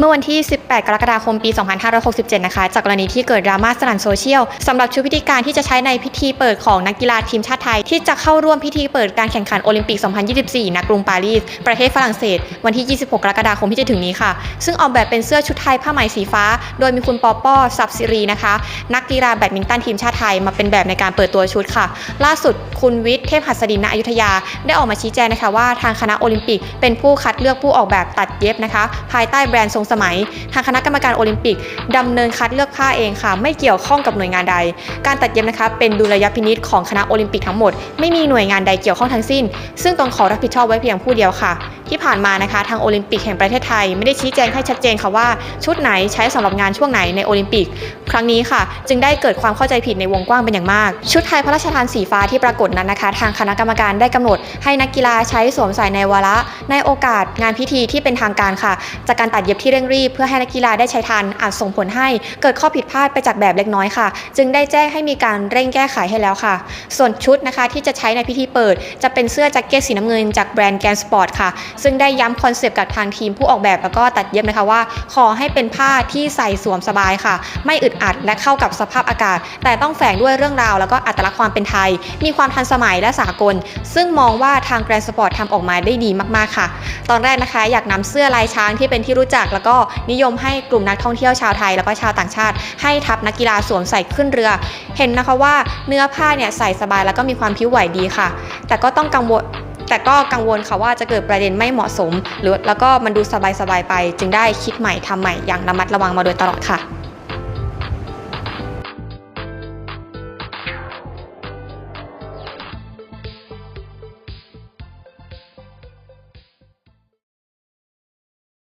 เมื่อวันที่ 18 กรกฎาคมปี 2567 นะคะ จากกรณีที่เกิดดราม่าสนั่นโซเชียลสำหรับชุดพิธีการที่จะใช้ในพิธีเปิดของนักกีฬาทีมชาติไทย ที่จะเข้าร่วมพิธีเปิดการแข่งขันโอลิมปิก 2024 ณ กรุงปารีส ประเทศฝรั่งเศส วันที่ 26 กรกฎาคมที่จะถึงนี้ค่ะ ซึ่งออกแบบเป็นเสื้อชุดไทยผ้าไหมสีฟ้า โดยมีคุณปอป้อซับซิรีนะคะ นักกีฬาแบดมินตันทีมชาติไทยมาเป็นแบบในการเปิดตัวชุดค่ะ ล่าสุดคุณวิทย์เทพหัสดินณอยุธยา ได้ออกมาชี้แจงนะคะว่าทางคณะโอลิมปิกเป็นผู้คัดเลือกผู้ออกแบบตัดเย็บนะคะ ภายใต้แบรนด์ทรงสมัย ทางคณะกรรมการโอลิมปิกดำเนินคัดเลือกผ้าเองค่ะ ไม่เกี่ยวข้องกับหน่วยงานใด การตัดเย็บนะคะ เป็นดุลยพินิษของคณะโอลิมปิกทั้งหมด ไม่มีหน่วยงานใดเกี่ยวข้องทั้งสิ้น ซึ่งตนขอรับผิดชอบไว้เพียงผู้เดียวค่ะ ที่ผ่านมานะคะ ทางโอลิมปิกแห่งประเทศไทย ไม่ได้ชี้แจงให้ชัดเจนค่ะว่าชุดไหนใช้สำหรับงานช่วงไหนในโอลิมปิก ครั้งนี้ค่ะ จึงได้เกิดความเข้าใจผิดในวงกว้างเป็นอย่างมาก ชุดไทยพระราชทานสีฟ้าที่ปรากฏนั้นนะคะ ทางคณะกรรมการได้กำหนด ให้นักกีฬาใช้สวมใส่ในวาระ ในโอกาสงานพิธีที่เป็นทางการค่ะ จากการตัดเย็บที่เร่งรีบ เพื่อให้นักกีฬาได้ใช้ทันอาจส่งผลให้เกิดข้อผิดพลาดไปจากแบบเล็กน้อยค่ะ จึงได้แจ้งให้มีการเร่งแก้ไขให้แล้วค่ะ ส่วนชุดนะคะที่จะใช้ในพิธีเปิด จะเป็นเสื้อแจ็คเก็ตสีน้ำเงินจากแบรนด์แกนสปอร์ตค่ะ ซึ่งได้ย้ำคอนเซปต์กับทางทีมผู้ออกแบบแล้วก็ตัดเย็บนะคะว่า ขอให้เป็นผ้าที่ใส่สวมสบายค่ะ ไม่อึดอัดและเข้ากับสภาพอากาศ แต่ต้องแฝงด้วยเรื่องราวแล้วก็อัตลักษณ์ความเป็นไทย มีความทันสมัยและสากล ซึ่งมองว่าทางแกรนด์สปอร์ตทำออกมาได้ดีมากๆค่ะ ตอนแรกนะคะอยากนำเสื้อลายช้างที่เป็นที่รู้จัก แล้วก็นิยมให้กลุ่มนักท่องเที่ยวชาวไทย แล้วก็ชาวต่างชาติ ให้ทัพนักกีฬาสวมใส่ขึ้นเรือ เห็นนะคะว่าเนื้อผ้าเนี่ยใส่สบายแล้วก็มีความผิวไหวดีค่ะ แต่ก็ต้องกังวลแต่ก็กังวลค่ะว่าจะเกิดประเด็นไม่เหมาะสม หรือแล้วก็มันดูสบายๆไป จึงได้คิดใหม่ทำใหม่อย่างระมัดระวังมาโดยตลอดค่ะ